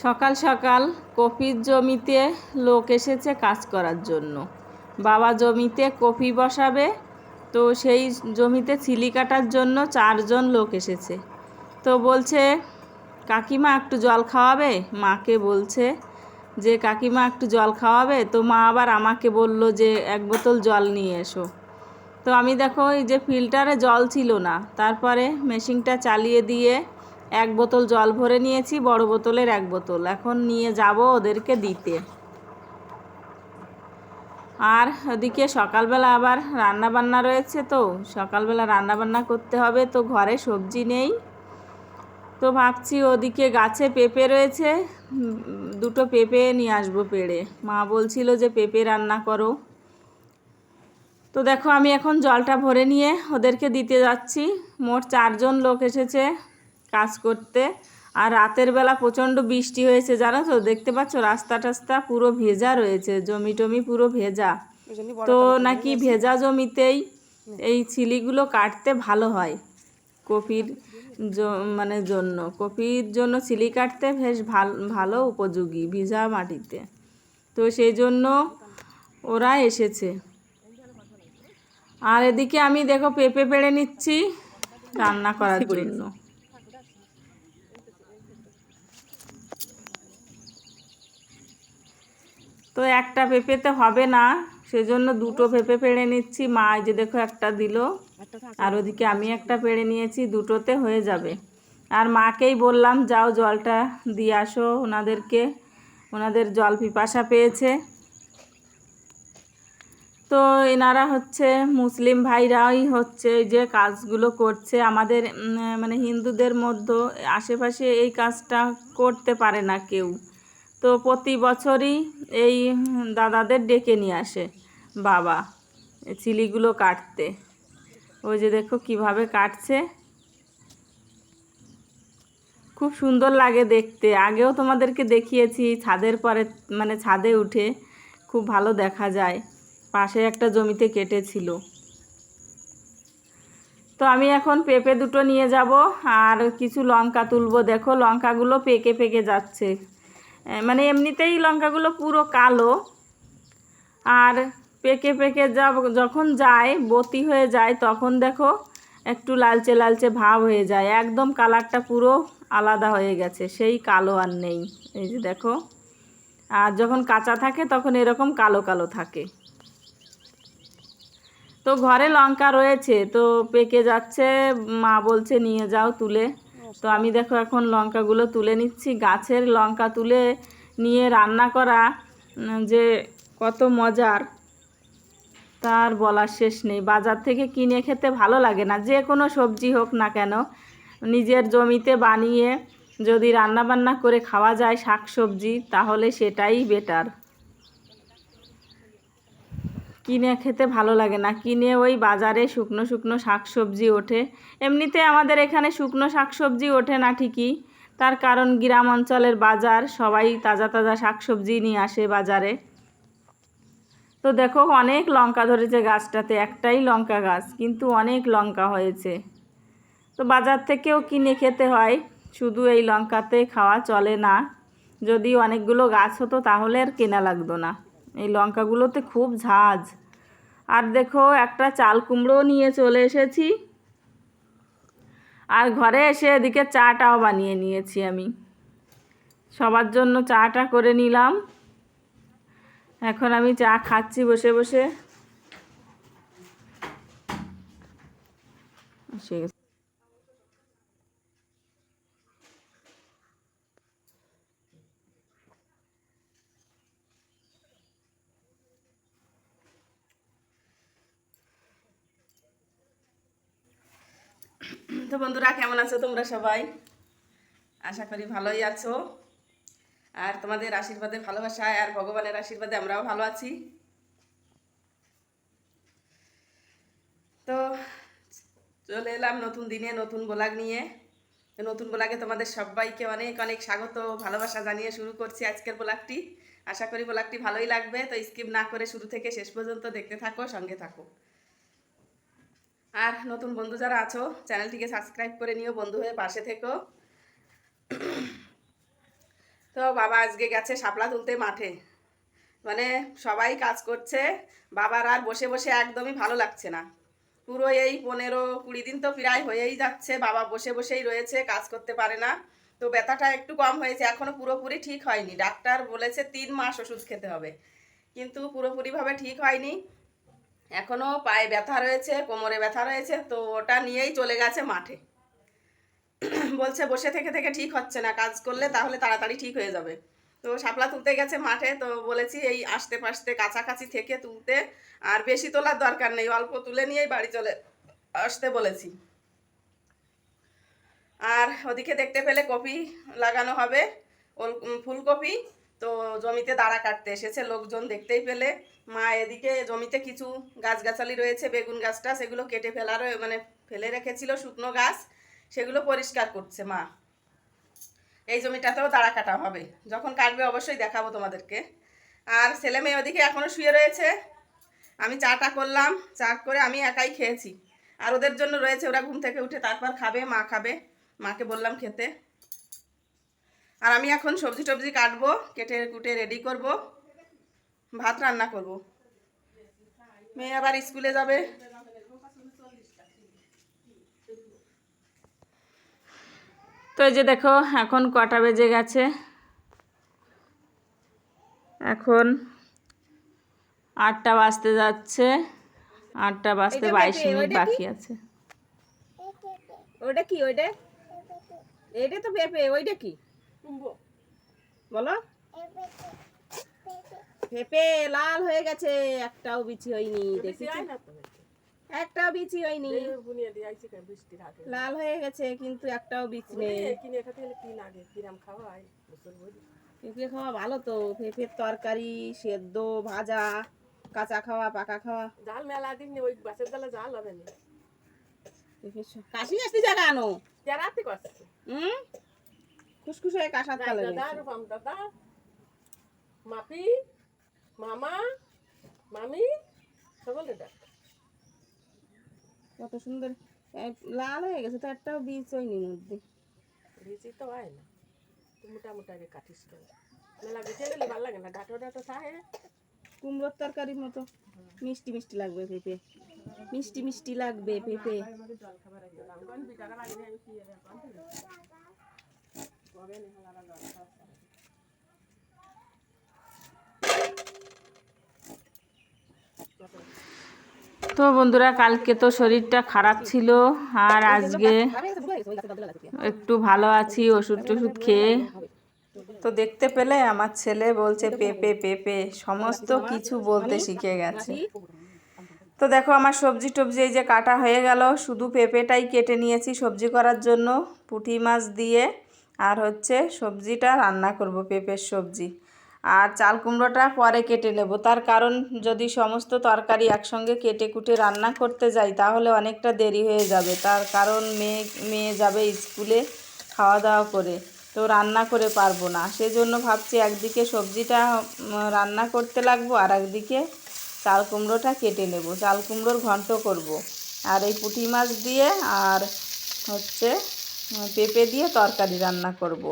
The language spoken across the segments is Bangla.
সকাল সকাল কপির জমিতে লোক এসেছে কাজ করার জন্য। বাবা জমিতে কপি বসাবে, তো সেই জমিতে চিলি কাটার জন্য চারজন লোক এসেছে। তো বলছে, কাকিমা একটু জল খাওয়াবে? মাকে বলছে, যে কাকিমা একটু জল খাওয়াবে, তো মা আবার আমাকে বলল যে এক বোতল জল নিয়ে এসো। তো আমি দেখো, এই যে ফিল্টারে জল ছিল না, তারপরে মেশিনটা চালিয়ে দিয়ে এক বোতল জল ভরে নিয়েছি, বড় বোতলের এক বোতল। এখন নিয়ে যাব ওদেরকে দিতে। আর ওদিকে সকালবেলা আবার রান্না বান্না রয়েছে তো, সকালবেলা রান্না বান্না করতে হবে, তো ঘরে সবজি নেই। তো ভাবছি ওদিকে গাছে পেঁপে রয়েছে দুটো পেঁপে নিয়ে আসব পেড়ে। মা বলছিল যে পেঁপে রান্না করো। তো দেখো আমি এখন জলটা ভরে নিয়ে ওদেরকে দিতে যাচ্ছি। মোট চারজন লোক এসেছে কাজ করতে। আর রাতের বেলা প্রচণ্ড বৃষ্টি হয়েছে জানো তো? দেখতে পাচ্ছ রাস্তা টাস্তা পুরো ভেজা রয়েছে জমি টমি পুরো ভেজা। তো নাকি ভেজা জমিতেই এই ছিলিগুলো কাটতে ভালো হয় কপির মানে জন্য। কপির জন্য ছিলি কাটতে বেশ ভালো ভালো উপযোগী ভিজা মাটিতে। তো সেই জন্য ওরা এসেছে। আর এদিকে আমি দেখো পেঁপে পেড়ে নিচ্ছি রান্না করার জন্য। তো একটা পেঁপেতে হবে না, সেজন্য দুটো পেঁপে পেড়ে নিচ্ছি। মা যে দেখো একটা দিল, আর ওদিকে আমি একটা পেড়ে নিয়েছি, দুটোতে হয়ে যাবে। আর মাকেই বললাম, যাও জলটা দিয়ে আসো ওনাদেরকে, ওনাদের জল পিপাসা পেয়েছে। তো এনারা হচ্ছে মুসলিম ভাইরাই হচ্ছে যে কাজগুলো করছে। আমাদের মানে হিন্দুদের মধ্যে, আশেপাশে এই কাজটা করতে পারে না কেউ। তো প্রতি বছরই এই দাদাদের ডেকে নিয়ে আসে বাবা চিলিগুলো কাটতে। ওই যে দেখো কীভাবে কাটছে। খুব সুন্দর লাগে দেখতে। আগেও তোমাদেরকে দেখিয়েছি, ছাদের পরে মানে ছাদে উঠে খুব ভালো দেখা যায়। পাশে একটা জমিতে কেটেছিল। তো আমি এখন পেঁপে দুটো নিয়ে যাব, আর কিছু লঙ্কা তুলবো। দেখো লঙ্কাগুলো পেকে পেকে যাচ্ছে। মানে এমনিতেই লঙ্কাগুলো পুরো কালো। আর পেকে পেকে যা, যখন যায়, বতি হয়ে যায়, তখন দেখো একটু লালচে লালচে ভাব হয়ে যায়। একদম কালারটা পুরো আলাদা হয়ে গেছে, সেই কালো আর নেই। এই যে দেখো, আর যখন কাঁচা থাকে, তখন এরকম কালো কালো থাকে। তো ঘরে লঙ্কা রয়েছে, তো পেকে যাচ্ছে, মা বলছে, নিয়ে যাও, তুলে। তো আমি দেখো এখন লঙ্কাগুলো তুলে নিচ্ছি। গাছের লঙ্কা তুলে নিয়ে রান্না করা যে কত মজার। তার বলার শেষ নেই। বাজার থেকে কিনে খেতে ভালো লাগে না, যে কোনো সবজি হোক না কেন। নিজের জমিতে বানিয়ে যদি রান্না বান্না করে খাওয়া যায় শাক সবজি তাহলে সেটাই বেটার কিনে খেতে ভালো লাগে না। কিনে ওই বাজারে শুকনো শুকনো শাক সবজি ওঠে। এমনিতে আমাদের এখানে শুকনো শাক সবজি ওঠে না ঠিকই। তার কারণ গ্রাম অঞ্চলের বাজার, সবাই তাজা তাজা শাক সবজি নিয়ে আসে বাজারে। তো দেখো, অনেক লঙ্কা ধরেছে গাছটাতে, একটাই লঙ্কা গাছ, কিন্তু অনেক লঙ্কা হয়েছে। তো বাজার থেকেও কিনে খেতে হয়, শুধু এই লঙ্কাতে খাওয়া চলে না। যদি অনেকগুলো গাছ হতো, তাহলে আর কেনা লাগতো না। এই লঙ্কাগুলোতে খুব ঝাঁজ। আর দেখো, একটা চাল কুমড়ো নিয়ে চলে এসেছি। আর ঘরে এসে এদিকে চাটাও বানিয়ে নিয়েছি আমি। সবার জন্য চাটা করে নিলাম। এখন আমি চা খাচ্ছি বসে বসে। তো বন্ধুরা, কেমন আছো তোমরা সবাই? আশা করি ভালোই আছো। আর তোমাদের আশীর্বাদে, ভালোবাসায় আর ভগবানের আশীর্বাদে আমরাও ভালো আছি। তো চলে এলাম নতুন দিনে, নতুন ব্লগ নিয়ে। নতুন ব্লগে তোমাদের সবাইকে অনেক অনেক স্বাগত, ভালোবাসা জানিয়ে শুরু করছি আজকের ব্লগটি। আশা করি ব্লগটি ভালোই লাগবে। তো স্কিপ না করে শুরু থেকে শেষ পর্যন্ত দেখতে থাকো, সঙ্গে থাকো। আর নতুন বন্ধু যারা আছো, চ্যানেলটিকে সাবস্ক্রাইব করে নিও, বন্ধু হয়ে পাশে থেকো। তো বাবা আজকে গেছে শাপলা তুলতে মাঠে। মানে সবাই কাজ করছে, বাবার আর বসে বসে একদমই ভালো লাগছে না। পুরো এই পনেরো কুড়ি দিন তো প্রায় হয়েই যাচ্ছে, বাবা বসে বসেই রয়েছে, কাজ করতে পারে না। তো ব্যথাটা একটু কম হয়েছে, এখনও পুরোপুরি ঠিক হয়নি। ডাক্তার বলেছে তিন মাস ওষুধ খেতে হবে। কিন্তু পুরোপুরিভাবে ঠিক হয়নি। এখনও পায়ে ব্যথা রয়েছে, কোমরে ব্যথা রয়েছে, তো ওটা নিয়েই চলে গেছে মাঠে। বলছে, বসে থেকে থেকে ঠিক হচ্ছে না, কাজ করলে তাহলে তাড়াতাড়ি ঠিক হয়ে যাবে। তো শাপলা তুলতে গেছে মাঠে, তো বলেছি, এই আস্তে পাশতে কাছাকাছি থেকে তুলতে, আর বেশি তোলার দরকার নেই, অল্প তুলে নিয়েই বাড়ি চলে আসতে বলেছি। আর ওদিকে দেখতে পেলে কপি লাগানো হবে ফুলকপি, তো জমিতে দাঁড়া কাটতে এসেছে, লোকজন দেখতেই পেলে। মা এদিকে জমিতে কিছু গাছগাছালি রয়েছে, বেগুন গাছটা, সেগুলো কেটে ফেলা রয়ে মানে ফেলে রেখেছিল শুকনো গাছ, সেগুলো পরিষ্কার করছে মা। এই জমিটাতেও দাঁড়া কাটা হবে, যখন কাটবে অবশ্যই দেখাবো তোমাদেরকে। আর ছেলে মেয়ে ওদিকে এখনও শুয়ে রয়েছে, আমি চাটা করলাম, চা করে আমি একাই খেয়েছি। আর ওদের জন্য রয়েছে, ওরা ঘুম থেকে উঠে তারপর খাবে, মা খাবে, মাকে বললাম খেতে। আর আমি এখন সবজি টবজি কাটবো, কেটে কুটে রেডি করব। ভাত রান্না করব। মেয়ে আবার স্কুলে যাবে। তো এই যে দেখো এখন কটা বেজে গেছে। এখন আটটা বাজতে যাচ্ছে। আটটা বাজতে এটা বাইশ মিনিট বাকি আছে। ওইটা কি ওইটা? এইটা তো পেঁপে ওইটা কি? বলো। পেঁপে লাল হয়ে গেছে। একটাও বিচি হয়নি দেখেছি একটাও বিচি হয়নি। লাল হয়ে গেছে কিন্তু একটাও বীজ নেই। পেঁপে খাওয়া ভালো তো পেঁপের তরকারি সেদ্ধ ভাজা কাঁচা খাওয়া পাকা খাওয়া। জাল মেলা দিন ওই গাছের জালে জাল হবে না। কাশি আসতে আনো কেরাতে করছে হুম? খুসখুস হয়ে কাঁসার কালে দাদা রূপম দাদা মাপি। মামা মামি সকলে ডাক। কত সুন্দর লাল হয়ে গেছে তো একটাও বীজ হয়নি মধ্যে। ভিজি তো হয় না। তুই মোটা মোটা আগে কাটিস কেন? মেলা গুছিয়ে গেলে ভালো লাগে না? ডাটো ডাটো চাহে কুমড়োর তরকারির মতো। মিষ্টি মিষ্টি লাগবে পেঁপে। মিষ্টি মিষ্টি লাগবে পেঁপে। তো বন্ধুরা, কালকে তো শরীরটা খারাপ ছিল আর আজকে একটু ভালো আছি, ওষুধ টষুধ খেয়ে। তো দেখতে পেলে আমার ছেলে বলছে পেঁপে পেঁপে সমস্ত কিছু বলতে শিখে গেছে। তো দেখো, আমার সবজি টবজি এই যে কাটা হয়ে গেল। শুধু পেঁপেটাই কেটে নিয়েছি সবজি করার জন্য। পুঁটি মাছ দিয়ে আর হচ্ছে সবজিটা রান্না করব, পেঁপের সবজি। আর চাল কুমড়োটা পরে কেটে নেব তার কারণ যদি সমস্ত তরকারি একসঙ্গে কেটে কুটে রান্না করতে যাই, তাহলে অনেকটা দেরি হয়ে যাবে তার কারণ মেয়ে মেয়ে যাবে স্কুলে খাওয়া দাওয়া করে, তো রান্না করে পারব না সেজন্য ভাবছি একদিকে সবজিটা রান্না করতে লাগবো আর একদিকে চাল কুমড়োটা কেটে নেব চাল কুমড়োর ঘন্ট করব। আর এই পুঁটি মাছ দিয়ে আর হচ্ছে পেঁপে দিয়ে তরকারি রান্না করব।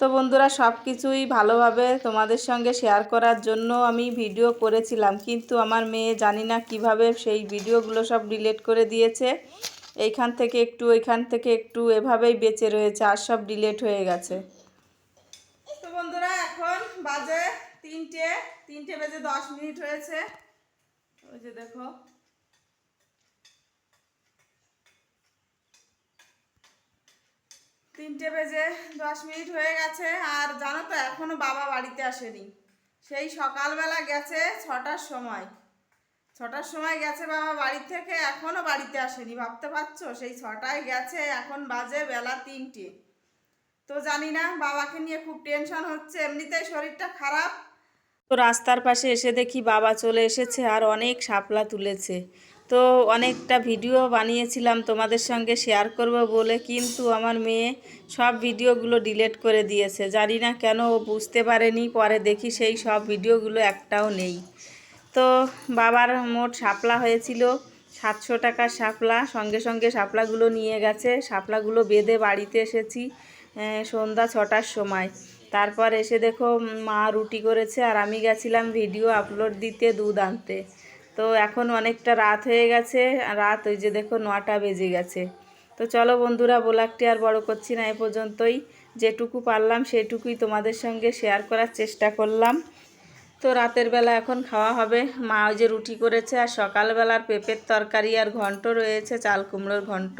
তো বন্ধুরা সব কিছুই ভালোভাবে তোমাদের সঙ্গে শেয়ার করার জন্য আমি ভিডিও করেছিলাম। কিন্তু আমার মেয়ে জানি না কীভাবে সেই ভিডিওগুলো সব ডিলেট করে দিয়েছে। এইখান থেকে একটু, ওইখান থেকে একটু, এভাবেই বেঁচে রয়েছে আর সব ডিলেট হয়ে গেছে। তো বন্ধুরা, এখন বাজে তিনটে তিনটে বেজে দশ মিনিট হয়েছে। ওই যে দেখো। তিনটে বেজে দশ মিনিট হয়ে গেছে, আর জানো তো এখনও বাবা বাড়িতে আসেনি। সেই সকালবেলা গেছে ছটার সময়। ছটার সময় গেছে বাবা বাড়ি থেকে, এখনও বাড়িতে আসেনি। ভাবতে পারছ? সেই ছটায় গেছে, এখন বাজে বেলা তিনটে। তো জানি না, বাবাকে নিয়ে খুব টেনশন হচ্ছে। এমনিতেই শরীরটা খারাপ। তো রাস্তার পাশে এসে দেখি বাবা চলে এসেছে আর অনেক শাপলা তুলেছে। তো অনেকটা ভিডিও বানিয়েছিলাম তোমাদের সঙ্গে শেয়ার করব বলে, কিন্তু আমার মেয়ে সব ভিডিওগুলো ডিলিট করে দিয়েছে। জানি না কেন ও বুঝতে পারেনি, পরে দেখি সেই সব ভিডিওগুলো একটাও নেই। তো বাবার মোট শাপলা হয়েছিল সাতশো টাকার শাপলা, সঙ্গে সঙ্গে শাপলাগুলো নিয়ে গেছে। শাপলাগুলো বেঁধে বাড়িতে এসেছি সন্ধ্যা ছটার সময়। তারপর এসে দেখো মা রুটি করেছে, আর আমি গেছিলাম ভিডিও আপলোড দিতে দুধ আনতে। তো এখন অনেকটা রাত হয়ে গেছে রাত ওই যে দেখো নটা বেজে গেছে। তো চলো বন্ধুরা, বোলাকটি আর বড় করছি না, এ পর্যন্তই। যেটুকু পারলাম সেটুকুই তোমাদের সঙ্গে শেয়ার করার চেষ্টা করলাম। তো রাতের বেলা এখন খাওয়া হবে। মা ওই যে রুটি করেছে, আর সকালবেলার পেঁপের তরকারি আর ঘন্ট রয়েছে, চাল কুমড়োর ঘন্ট।